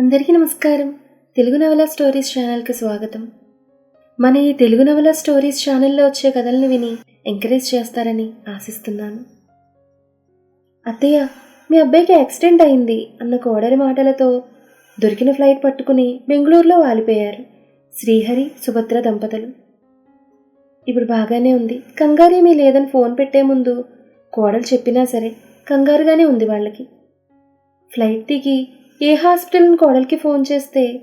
అందరికీ నమస్కారం. తెలుగు నవల స్టోరీస్ ఛానల్కి స్వాగతం. మన ఈ తెలుగు నవల స్టోరీస్ ఛానల్లో వచ్చే కథలను విని ఎంకరేజ్ చేస్తారని ఆశిస్తున్నాను. అత్తయ్య మీ అబ్బాయికి యాక్సిడెంట్ అయింది అన్న కోడరి మాటలతో దొరికిన ఫ్లైట్ పట్టుకుని బెంగళూరులో వాలిపోయారు శ్రీహరి సుభద్ర దంపతులు. ఇప్పుడు బాగానే ఉంది. కంగారేమీ లేదని ఫోన్ పెట్టే ముందు కోడలు చెప్పినా సరే కంగారుగానే ఉంది వాళ్ళకి. ఫ్లైట్ దిగి ఏ హాస్పిటల్ కోడలికి ఫోన్ చేస్తే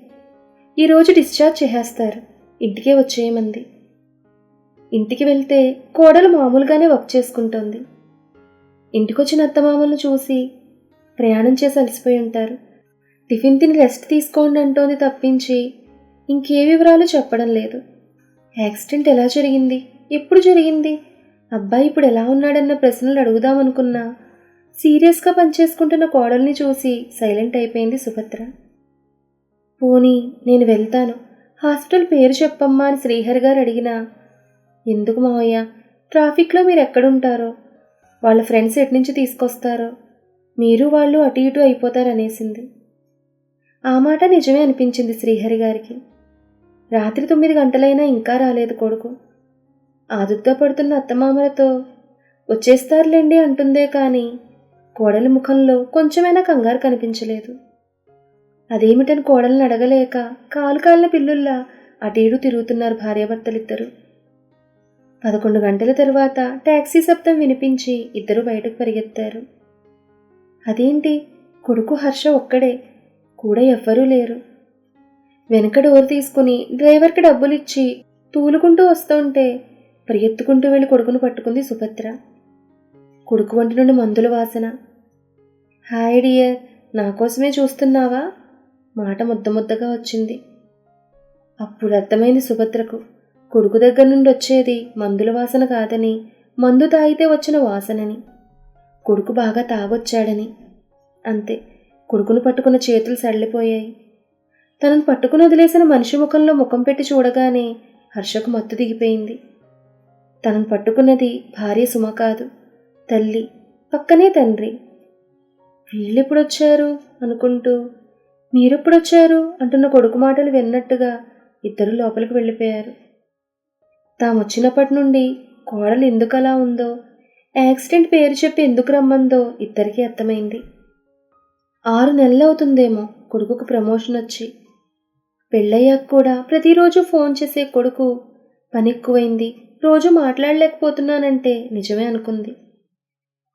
ఈరోజు డిశ్చార్జ్ చేసేస్తారు. ఇంటికే వచ్చేయమంది. ఇంటికి వెళ్తే కోడలు మామూలుగానే వర్క్ చేసుకుంటోంది. ఇంటికొచ్చిన అత్తమామలను చూసి ప్రయాణం చేసి అలసిపోయి ఉంటారు. టిఫిన్ తిని రెస్ట్ తీసుకోండి అంటోంది తప్పించి ఇంకే వివరాలు చెప్పడం లేదు. యాక్సిడెంట్ ఎలా జరిగింది? ఎప్పుడు జరిగింది? అబ్బాయి ఇప్పుడు ఎలా ఉన్నాడన్న ప్రశ్నలు అడుగుదామనుకున్నా సీరియస్గా పనిచేసుకుంటున్న కోడల్ని చూసి సైలెంట్ అయిపోయింది సుభద్ర. పోనీ నేను వెళ్తాను. హాస్పిటల్ పేరు చెప్పమ్మా అని శ్రీహరి గారు అడిగినా ఎందుకు మావయ్య? ట్రాఫిక్లో మీరు ఎక్కడుంటారో? వాళ్ళ ఫ్రెండ్స్ ఎటు నుంచి తీసుకొస్తారో? మీరు వాళ్ళు అటు ఇటు అయిపోతారనేసింది. ఆ మాట నిజమే అనిపించింది శ్రీహరి గారికి. రాత్రి తొమ్మిది గంటలైనా ఇంకా రాలేదు కొడుకు. ఆదుగ్గా పడుతున్న అత్తమామలతో వచ్చేస్తారులేండి అంటుందే కానీ కోడలి ముఖంలో కొంచెమైనా కంగారు కనిపించలేదు. అదేమిటని కోడల్ని అడగలేక కాలు కాలిన పిల్లుల్లా అటు ఇటు తిరుగుతున్నారు భార్యాభర్తలిద్దరూ. పదకొండు గంటల తరువాత టాక్సీ శబ్దం వినిపించి ఇద్దరు బయటకు పరిగెత్తారు. అదేంటి? కొడుకు హర్ష ఒక్కడే కూడా ఎవ్వరూ లేరు. వెనక డోర్ తీసుకుని డ్రైవర్కి డబ్బులిచ్చి తూలుకుంటూ వస్తుంటే పరిగెత్తుకుంటూ వెళ్ళి కొడుకును పట్టుకుంది సుభద్ర. కొడుకు వంటి నుండి మందుల వాసన. హాయ్ డియర్ నా కోసమే చూస్తున్నావా? మాట ముద్ద ముద్దగా వచ్చింది. అప్పుడు అర్థమైంది సుభద్రకు. కొడుకు దగ్గర నుండి వచ్చేది మందుల వాసన కాదని మందు తాగితే వచ్చిన వాసనని. కొడుకు బాగా తాగొచ్చాడని. అంతే కొడుకును పట్టుకున్న చేతులు సడలిపోయాయి తనను పట్టుకుని వదిలేసిన మనిషి ముఖంలో ముఖం పెట్టి చూడగానే హర్షకు మత్తు దిగిపోయింది. తనను పట్టుకున్నది భార్య సుమ కాదు. తల్లి పక్కనే తండ్రి. వీళ్ళెప్పుడొచ్చారు? అనుకుంటూ. మీరెప్పుడొచ్చారు? అంటున్న కొడుకు మాటలు విన్నట్టుగా ఇద్దరు లోపలికి వెళ్ళిపోయారు. తామొచ్చినప్పటి నుండి కోడలు ఎందుకు అలా ఉందో యాక్సిడెంట్ పేరు చెప్పి ఎందుకు రమ్మందో ఇద్దరికీ అర్థమైంది. ఆరు నెలలు అవుతుందేమో కొడుకుకు ప్రమోషన్ వచ్చి పెళ్ళయ్యాక కూడా ప్రతిరోజు ఫోన్ చేసే కొడుకు పని ఎక్కువైంది రోజు మాట్లాడలేకపోతున్నానంటే నిజమే అనుకుంది.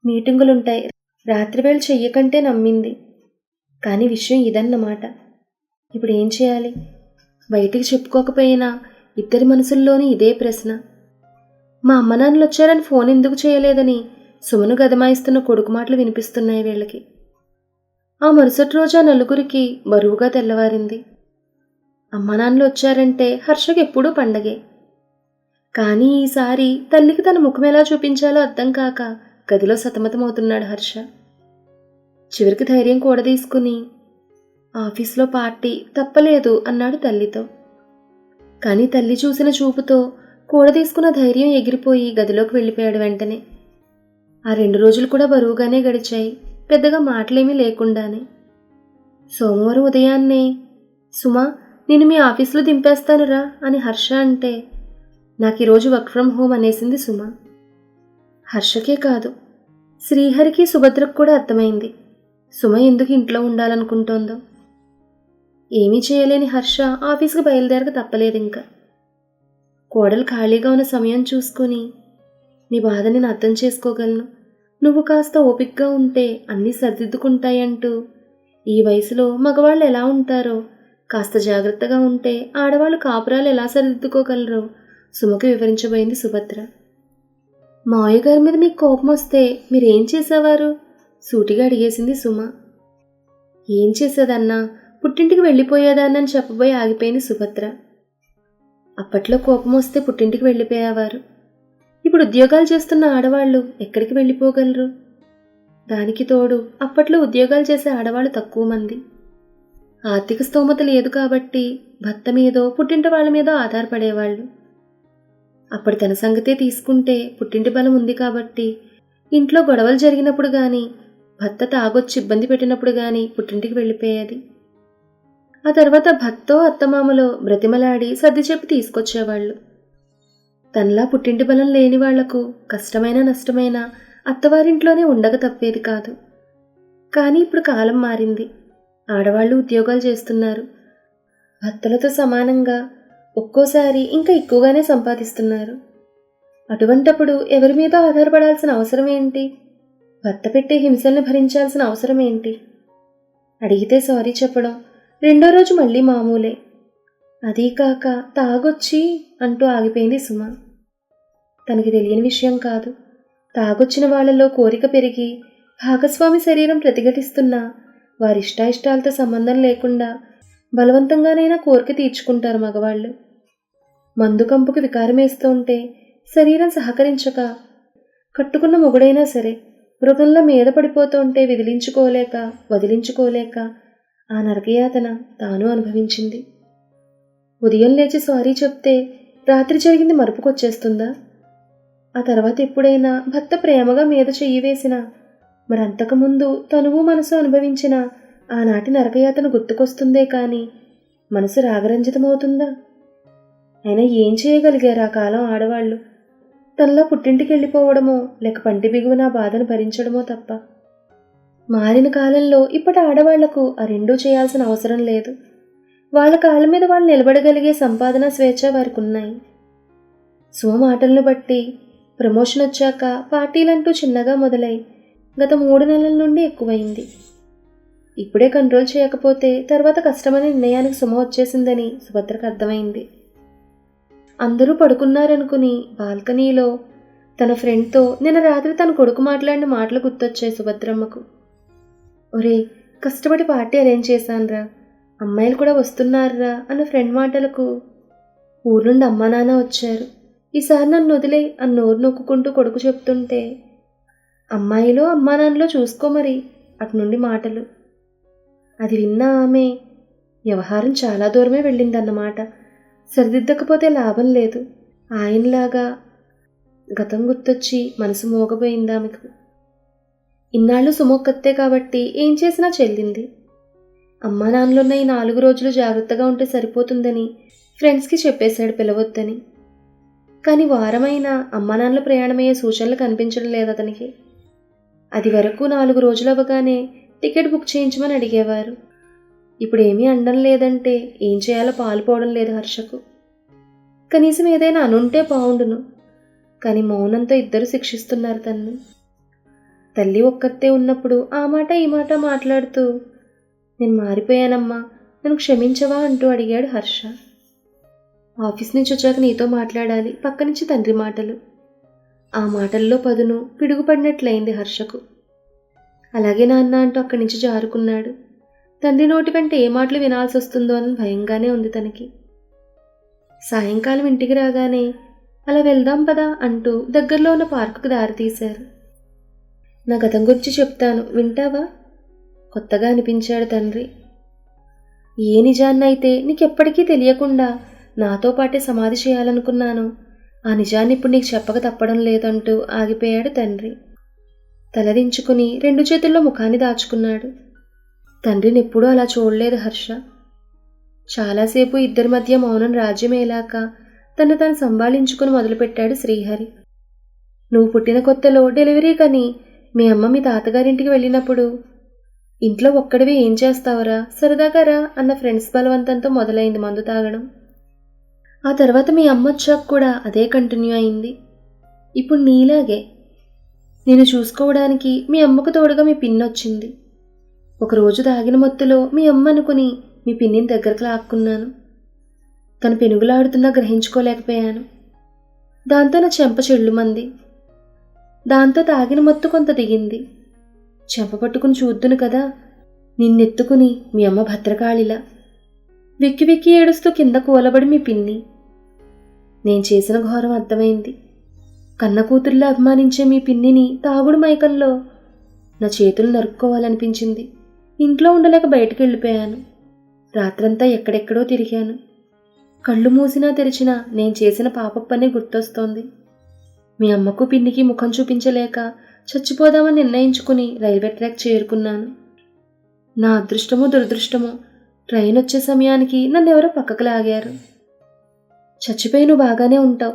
మీటింగులుంటాయి. రాత్రివేళ చెయ్యకంటే నమ్మింది. కానీ విషయం ఇదన్నమాట. ఇప్పుడు ఏం చేయాలి? బయటికి చెప్పుకోకపోయినా ఇద్దరి మనసుల్లోని ఇదే ప్రశ్న. మా అమ్మ నాన్నలు వచ్చారని ఫోన్ ఎందుకు చేయలేదని సుమను గదమాయిస్తున్న కొడుకు మాటలు వినిపిస్తున్నాయి వీళ్ళకి. ఆ మరుసటి రోజు ఆ నలుగురికి బరువుగా తెల్లవారింది. అమ్మ నాన్నలు వచ్చారంటే హర్షకి ఎప్పుడూ పండగే. కానీ ఈసారి తల్లికి తన ముఖం ఎలా చూపించాలో అర్థం కాక గదిలో సతమతమవుతున్నాడు హర్ష. చివరికి ధైర్యం కూడా తీసుకుని ఆఫీస్లో పార్టీ తప్పలేదు అన్నాడు తల్లితో. కానీ తల్లి చూసిన చూపుతో కూడ తీసుకున్న ధైర్యం ఎగిరిపోయి గదిలోకి వెళ్ళిపోయాడు వెంటనే. ఆ రెండు రోజులు కూడా బరువుగానే గడిచాయి పెద్దగా మాటలేమీ లేకుండానే. సోమవారం ఉదయాన్నే సుమా నేను మీ ఆఫీస్లో దింపేస్తానురా అని హర్ష అంటే నాకు ఈరోజు వర్క్ ఫ్రమ్ హోమ్ అనేసింది సుమా. హర్షకే కాదు. శ్రీహరికి సుభద్రకు కూడా అర్థమైంది. సుమ ఎందుకు ఇంట్లో ఉండాలనుకుంటోందో. ఏమీ చేయలేని హర్ష ఆఫీస్కి బయలుదేరక తప్పలేదు ఇంకా కోడలు ఖాళీగా ఉన్న సమయం చూసుకొని నీ బాధ నేను అర్థం చేసుకోగలను. నువ్వు కాస్త ఓపిక్గా ఉంటే అన్నీ సరిదిద్దుకుంటాయంటూ ఈ వయసులో మగవాళ్ళు ఎలా ఉంటారో కాస్త జాగ్రత్తగా ఉంటే ఆడవాళ్ళు కాపురాలు ఎలా సరిదిద్దుకోగలరో సుమకు వివరించబోయింది సుభద్ర. మావయ్య గారి మీద మీకు కోపం వస్తే మీరేం చేసేవారు? సూటిగా అడిగేసింది సుమ. ఏం చేసేదన్నా? పుట్టింటికి వెళ్ళిపోయేదాన్నని చెప్పబోయి ఆగిపోయింది సుభద్ర. అప్పట్లో కోపం వస్తే పుట్టింటికి వెళ్ళిపోయేవారు. ఇప్పుడు ఉద్యోగాలు చేస్తున్న ఆడవాళ్ళు ఎక్కడికి వెళ్ళిపోగలరు? దానికి తోడు అప్పట్లో ఉద్యోగాలు చేసే ఆడవాళ్ళు తక్కువ మంది. ఆర్థిక స్తోమత లేదు కాబట్టి భర్త మీదో పుట్టింటి వాళ్ళ మీదో ఆధారపడేవాళ్ళు. అప్పుడు తన సంగతే తీసుకుంటే పుట్టింటి బలం ఉంది కాబట్టి. ఇంట్లో గొడవలు జరిగినప్పుడు కానీ భర్త తాగొచ్చి ఇబ్బంది పెట్టినప్పుడు కానీ పుట్టింటికి వెళ్ళిపోయేది. ఆ తర్వాత భర్తో అత్తమామలో బ్రతిమలాడి సర్ది చెప్పి తీసుకొచ్చేవాళ్ళు. తనలా పుట్టింటి బలం లేని వాళ్ళకు కష్టమైన నష్టమైన అత్తవారింట్లోనే ఉండక తప్పేది కాదు. కానీ ఇప్పుడు కాలం మారింది. ఆడవాళ్ళు ఉద్యోగాలు చేస్తున్నారు. భర్తలతో సమానంగా ఒక్కోసారి ఇంకా ఎక్కువగానే సంపాదిస్తున్నారు. అటువంటప్పుడు ఎవరి మీద ఆధారపడాల్సిన అవసరం ఏంటి? భర్త పెట్టే హింసల్ని భరించాల్సిన అవసరం ఏంటి? అడిగితే సారీ చెప్పడం రెండో రోజు మళ్ళీ మామూలే. అదీ కాక తాగొచ్చి అంటూ ఆగిపోయింది సుమ. తనకి తెలియని విషయం కాదు. తాగొచ్చిన వాళ్ళలో కోరిక పెరిగి భాగస్వామి శరీరం ప్రతిఘటిస్తున్నా వారిష్టాయిష్టాలతో సంబంధం లేకుండా బలవంతంగానైనా కోరిక తీర్చుకుంటారు మగవాళ్ళు. మందుకంపుకి వికారమేస్తుంటే ఉంటే శరీరం సహకరించక కట్టుకున్న మొగుడైనా సరే మృగంలో మీద పడిపోతుంటే విదిలించుకోలేక వదిలించుకోలేక ఆ నరకయాతన తాను అనుభవించింది. ఉదయం లేచి సారీ చెప్తే రాత్రి జరిగింది మరుపుకొచ్చేస్తుందా? ఆ తర్వాత ఎప్పుడైనా భర్త ప్రేమగా మీద చెయ్యి వేసినా మరంతకుముందు తనువు మనసు అనుభవించిన ఆనాటి నరకయాతన గుర్తుకొస్తుందే కానీ మనసు రాగరంజితమవుతుందా? అయినా ఏం చేయగలిగారు ఆ కాలం ఆడవాళ్ళు? తనలా పుట్టింటికి వెళ్ళిపోవడమో లేక పంటి బిగువన బాధను భరించడమో తప్ప. మారిన కాలంలో ఇప్పటి ఆడవాళ్ళకు ఆ రెండూ చేయాల్సిన అవసరం లేదు. వాళ్ళ కాళ్ళ మీద వాళ్ళు నిలబడగలిగే సంపాదన స్వేచ్ఛ వారికి ఉన్నాయి సుమ మాటలను బట్టి ప్రమోషన్ వచ్చాక పార్టీలంటూ చిన్నగా మొదలై గత మూడు నెలల నుండి ఎక్కువైంది. ఇప్పుడే కంట్రోల్ చేయకపోతే తర్వాత కష్టమనే నిర్ణయానికి సుమ వచ్చేసిందని సుభద్రకు అర్థమైంది. అందరూ పడుకున్నారనుకుని బాల్కనీలో తన ఫ్రెండ్తో నిన్న రాత్రి తన కొడుకు మాట్లాడిన మాటలు గుర్తొచ్చాయి సుభద్రమ్మకు. ఒరే కష్టపడి పార్టీ అరేంజ్ చేశానురా అమ్మాయిలు కూడా వస్తున్నారురా అన్న ఫ్రెండ్ మాటలకు ఊరుండి నుండి అమ్మా నాన్న వచ్చారు. ఈసారి నన్ను వదిలే అని నోరు నొక్కుంటూ కొడుకు చెప్తుంటే అమ్మాయిలో అమ్మా నాన్నలో చూసుకో మరి అటునుండి మాటలు. అది విన్న ఆమె వ్యవహారం చాలా దూరమే వెళ్ళిందన్నమాట. సరిదిద్దకపోతే లాభం లేదు. ఆయనలాగా గతం గుర్తొచ్చి మనసు మోగపోయింది ఆమెకు. ఇన్నాళ్ళు సుమొక్కత్తే కాబట్టి ఏం చేసినా చెల్లింది. అమ్మా నాన్నలున్న ఈ నాలుగు రోజులు జాగ్రత్తగా ఉంటే సరిపోతుందని ఫ్రెండ్స్కి చెప్పేశాడు పిలవద్దని. కానీ వారమైనా అమ్మా నాన్నల ప్రయాణమయ్యే సూచనలు కనిపించడం లేదు అతనికి. అది వరకు నాలుగు రోజులు అవ్వగానే టికెట్ బుక్ చేయించమని అడిగేవారు. ఇప్పుడు ఏమీ అండం లేదంటే ఏం చేయాలో పాలుపోవడం లేదు హర్షకు. కనీసం ఏదైనా అనుంటే బాగుండును కానీ మౌనంతో ఇద్దరు శిక్షిస్తున్నారు తన్ని. తల్లి ఒక్కతే ఉన్నప్పుడు ఆ మాట ఈ మాట మాట్లాడుతూ నేను మారిపోయానమ్మా నన్ను క్షమించవా? అంటూ అడిగాడు హర్ష. ఆఫీస్ నుంచి వచ్చాక నీతో మాట్లాడాలి పక్క నుంచి తండ్రి మాటలు. ఆ మాటల్లో పదును పిడుగుపడినట్లయింది హర్షకు. అలాగే నాన్న అంటూ అక్కడి నుంచి జారుకున్నాడు. తండ్రి నోటి వెంట ఏ మాటలు వినాల్సి వస్తుందో అని భయంగానే ఉంది తనకి. సాయంకాలం ఇంటికి రాగానే అలా వెళ్దాం పదా అంటూ దగ్గరలో ఉన్న పార్కుకు దారి తీశారు. నా గతం గురించి చెప్తాను వింటావా? కొత్తగా అనిపించాడు తండ్రి. ఏ నిజాన్నైతే నీకెప్పటికీ తెలియకుండా నాతో పాటే సమాధి చేయాలనుకున్నాను ఆ నిజాన్ని ఇప్పుడు నీకు చెప్పక తప్పడం లేదంటూ ఆగిపోయాడు తండ్రి. తలదించుకుని రెండు చేతుల్లో ముఖాన్ని దాచుకున్నాడు. తండ్రిని ఎప్పుడూ అలా చూడలేదు హర్ష. చాలాసేపు ఇద్దరి మధ్య మౌనం రాజ్యమేలాక తను తను సంభాళించుకుని మొదలుపెట్టాడు శ్రీహరి. నువ్వు పుట్టిన కొత్తలో డెలివరీ కని మీ అమ్మ మీ తాతగారింటికి వెళ్ళినప్పుడు ఇంట్లో ఒక్కడివి ఏం చేస్తావురా సరదాగారా అన్న ఫ్రెండ్స్ బలవంతంతో మొదలైంది మందు తాగడం. ఆ తర్వాత మీ అమ్మ వచ్చాక కూడా అదే కంటిన్యూ అయింది. ఇప్పుడు నీలాగే. నేను చూసుకోవడానికి మీ అమ్మకు తోడుగా మీ పిన్ వచ్చింది ఒకరోజు తాగిన మత్తులో మీ అమ్మ అనుకుని మీ పిన్నిని దగ్గరకు లాక్కున్నాను. తను పెనుగులాడుతున్నా గ్రహించుకోలేకపోయాను. దాంతో నా చెంప చెల్లుమంది. దాంతో తాగిన మత్తు కొంత దిగింది. చెంప పట్టుకుని చూద్దును కదా నిన్నెత్తుకుని మీ అమ్మ భద్రకాళిలా. వెక్కి వెక్కి ఏడుస్తూ కింద కూలబడి మీ పిన్ని. నేను చేసిన ఘోరం అర్థమైంది. కన్న కూతుర్లా అభిమానించే మీ పిన్నిని తాగుడు మైకంలో నా చేతులు నరుక్కోవాలనిపించింది. ఇంట్లో ఉండలేక బయటకు వెళ్ళిపోయాను. రాత్రంతా ఎక్కడెక్కడో తిరిగాను. కళ్ళు మూసినా తెరిచినా నేను చేసిన పాప పనే గుర్తొస్తోంది. మీ అమ్మకు పిన్నికి ముఖం చూపించలేక చచ్చిపోదామని నిర్ణయించుకుని రైల్వే ట్రాక్ చేరుకున్నాను. నా అదృష్టమో దురదృష్టమో ట్రైన్ వచ్చే సమయానికి నన్ను ఎవరో పక్కకు లాగారు. చచ్చిపోయి నువ్వు బాగానే ఉంటావు.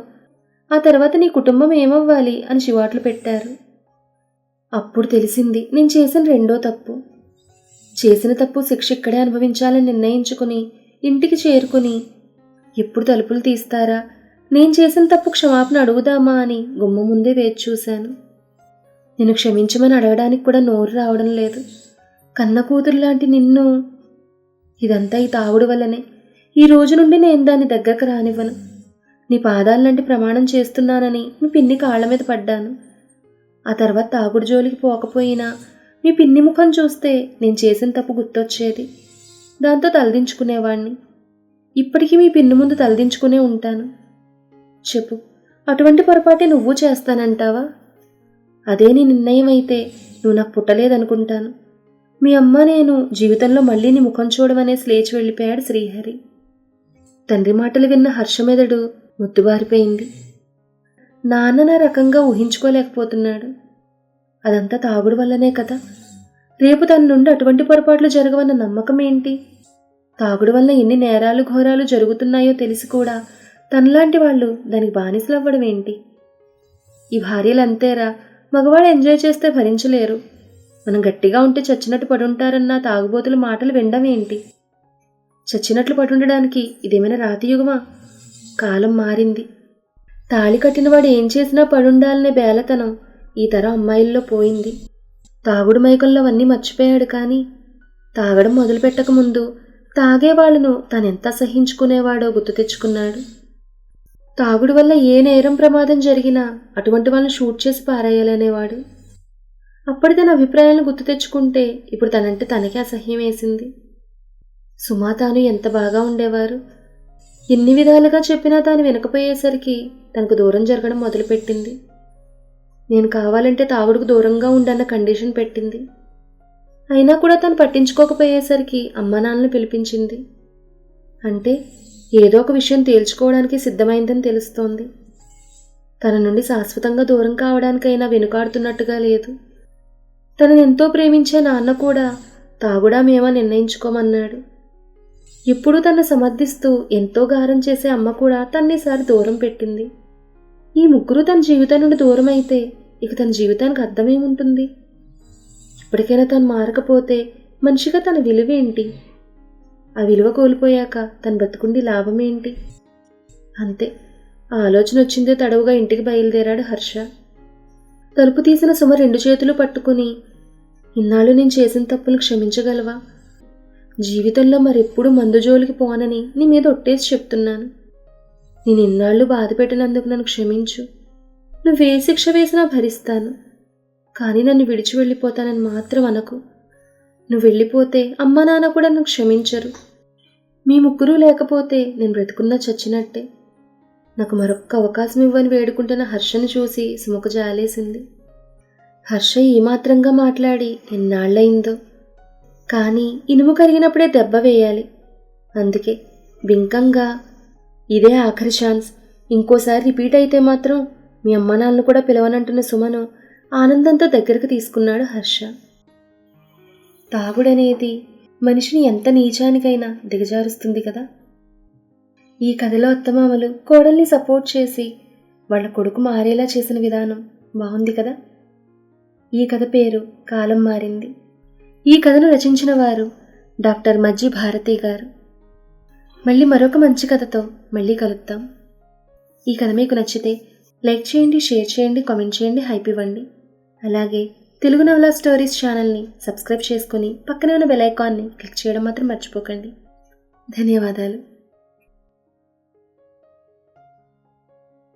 ఆ తర్వాత నీ కుటుంబం ఏమవ్వాలి అని చివాట్లు పెట్టారు. అప్పుడు తెలిసింది నేను చేసిన రెండో తప్పు. చేసిన తప్పు శిక్ష ఇక్కడే అనుభవించాలని నిర్ణయించుకుని ఇంటికి చేరుకుని ఎప్పుడు తలుపులు తీస్తారా? నేను చేసిన తప్పు క్షమాపణ అడుగుదామా అని గుమ్మ ముందే వేచి చూశాను. నేను క్షమించమని అడగడానికి కూడా నోరు రావడం లేదు. కన్న కూతురు లాంటి నిన్ను ఇదంతా ఈ తాగుడు వల్లనే. ఈ రోజు నుండి నేను దాని దగ్గరకు రానివ్వను. నీ పాదాల లాంటి ప్రమాణం చేస్తున్నానని మీ పిన్ని కాళ్ళ మీద పడ్డాను. ఆ తర్వాత తాగుడు జోలికి పోకపోయినా మీ పిన్ని ముఖం చూస్తే నేను చేసిన తప్పు గుర్తొచ్చేది. దాంతో తలదించుకునేవాణ్ణి. ఇప్పటికీ మీ పిన్ని ముందు తలదించుకునే ఉంటాను. చెప్పు అటువంటి పొరపాటే నువ్వు చేస్తానంటావా? అదే నీ నిర్ణయం అయితే నువ్వు నాకు పుట్టలేదనుకుంటాను. మీ అమ్మ నేను జీవితంలో మళ్ళీ నీ ముఖం చూడమనేసి లేచి వెళ్ళిపోయాడు శ్రీహరి. తండ్రి మాటలు విన్న హర్షమెదడు ముద్దుబారిపోయింది. నాన్న నా రకంగా ఊహించుకోలేకపోతున్నాడు. అదంతా తాగుడు వల్లనే కదా. రేపు తన నుండి అటువంటి పొరపాట్లు జరగవన్న నమ్మకం ఏంటి? తాగుడు వల్ల ఎన్ని నేరాలు ఘోరాలు జరుగుతున్నాయో తెలిసి కూడా తనలాంటి వాళ్ళు దానికి బానిసలు అవ్వడం ఏంటి? ఈ భార్యలు అంతేరా మగవాడు ఎంజాయ్ చేస్తే భరించలేరు. మనం గట్టిగా ఉంటే చచ్చినట్టు పడుంటారన్న తాగుబోతుల మాటలు వినడం ఏంటి? చచ్చినట్లు పడుండడానికి ఇదేమైనా రాతియుగమా కాలం మారింది. తాళి కట్టినవాడు ఏం చేసినా పడుండాలనే బేలతనం ఈ తరం అమ్మాయిల్లో పోయింది. తాగుడు మైకంలో అవన్నీ మర్చిపోయాడు కానీ తాగడం మొదలుపెట్టకముందు తాగేవాళ్ళను తానెంత సహించుకునేవాడో గుర్తు తెచ్చుకున్నాడు. తాగుడు వల్ల ఏ నేరం ప్రమాదం జరిగినా అటువంటి వాళ్ళని షూట్ చేసి పారేయాలనేవాడు. అప్పటి తన అభిప్రాయాలను గుర్తు తెచ్చుకుంటే ఇప్పుడు తనంటే తనకే అసహ్యం వేసింది. సుమా తాను ఎంత బాగా ఉండేవారు? ఎన్ని విధాలుగా చెప్పినా తాను వినకపోయేసరికి తనకు దూరం జరగడం మొదలుపెట్టింది. నేను కావాలంటే తాగుడుకు దూరంగా ఉండన్న కండిషన్ పెట్టింది. అయినా కూడా తను పట్టించుకోకపోయేసరికి అమ్మా నాన్నని పిలిపించింది. అంటే ఏదో ఒక విషయం తేల్చుకోవడానికి సిద్ధమైందని తెలుస్తోంది. తన నుండి శాశ్వతంగా దూరం కావడానికైనా వెనుకాడుతున్నట్టుగా లేదు. తనని ఎంతో ప్రేమించే నాన్న కూడా తాగుడా మేమా నిర్ణయించుకోమన్నాడు. ఇప్పుడు తన సమర్థిస్తూ ఎంతో గారం చేసే అమ్మ కూడా తన్నిసారి దూరం పెట్టింది. ఈ ముగ్గురు తన జీవితం నుండి దూరం అయితే ఇక తన జీవితానికి అర్థమేముంటుంది? ఇప్పటికైనా తను మారకపోతే మనిషిగా తన విలువేంటి ఆ విలువ కోల్పోయాక తను బతుకుండి లాభమేంటి అంతే. ఆ ఆలోచన వచ్చిందే తడవుగా ఇంటికి బయలుదేరాడు హర్ష. తలుపు తీసిన సుమ రెండు చేతులు పట్టుకుని ఇన్నాళ్ళు నేను చేసిన తప్పులు క్షమించగలవా? జీవితంలో మరెప్పుడు మందు జోలికి పోనని నీ మీద ఒట్టేసి చెప్తున్నాను. నేను ఇన్నాళ్ళు బాధ పెట్టినందుకు నన్ను క్షమించు. నువ్వే శిక్ష వేసినా భరిస్తాను. కానీ నన్ను విడిచి వెళ్ళిపోతానని మాత్రం అనకు. నువ్వు వెళ్ళిపోతే అమ్మ నాన్న కూడా నన్ను క్షమించరు. మీ ముగ్గురు లేకపోతే నేను బ్రతుకున్నా చచ్చినట్టే. నాకు మరొక్క అవకాశం ఇవ్వని వేడుకుంటున్న హర్షను చూసి సుముఖ జాలేసింది. హర్ష ఏమాత్రంగా మాట్లాడి ఎన్నాళ్ళయిందో. కానీ ఇనుము కరిగినప్పుడే దెబ్బ వేయాలి. అందుకే బింకంగా ఇదే ఆఖరి ఛాన్స్. ఇంకోసారి రిపీట్ అయితే మాత్రం మీ అమ్మ నాన్నలు కూడా పిలవనంటున్న సుమను ఆనందంతో దగ్గరకు తీసుకున్నాడు హర్ష. తాగుడనేది మనిషిని ఎంత నీచానికైనా దిగజారుస్తుంది కదా. ఈ కథలో అత్తమామలు కోడల్ని సపోర్ట్ చేసి వాళ్ళ కొడుకు మారేలా చేసిన విధానం బాగుంది కదా. ఈ కథ పేరు కాలం మారింది. ఈ కథను రచించిన వారు డాక్టర్ మజ్జి భారతి గారు. మళ్ళీ మరొక మంచి కథతో మళ్ళీ కలుద్దాం. ఈ కథ మీకు నచ్చితే లైక్ చేయండి షేర్ చేయండి కామెంట్ చేయండి హైప్ ఇవ్వండి. అలాగే తెలుగు నవలా స్టోరీస్ ఛానల్ని సబ్స్క్రైబ్ చేసుకుని పక్కనే ఉన్న బెల్ ఐకాన్ని క్లిక్ చేయడం మాత్రం మర్చిపోకండి. ధన్యవాదాలు.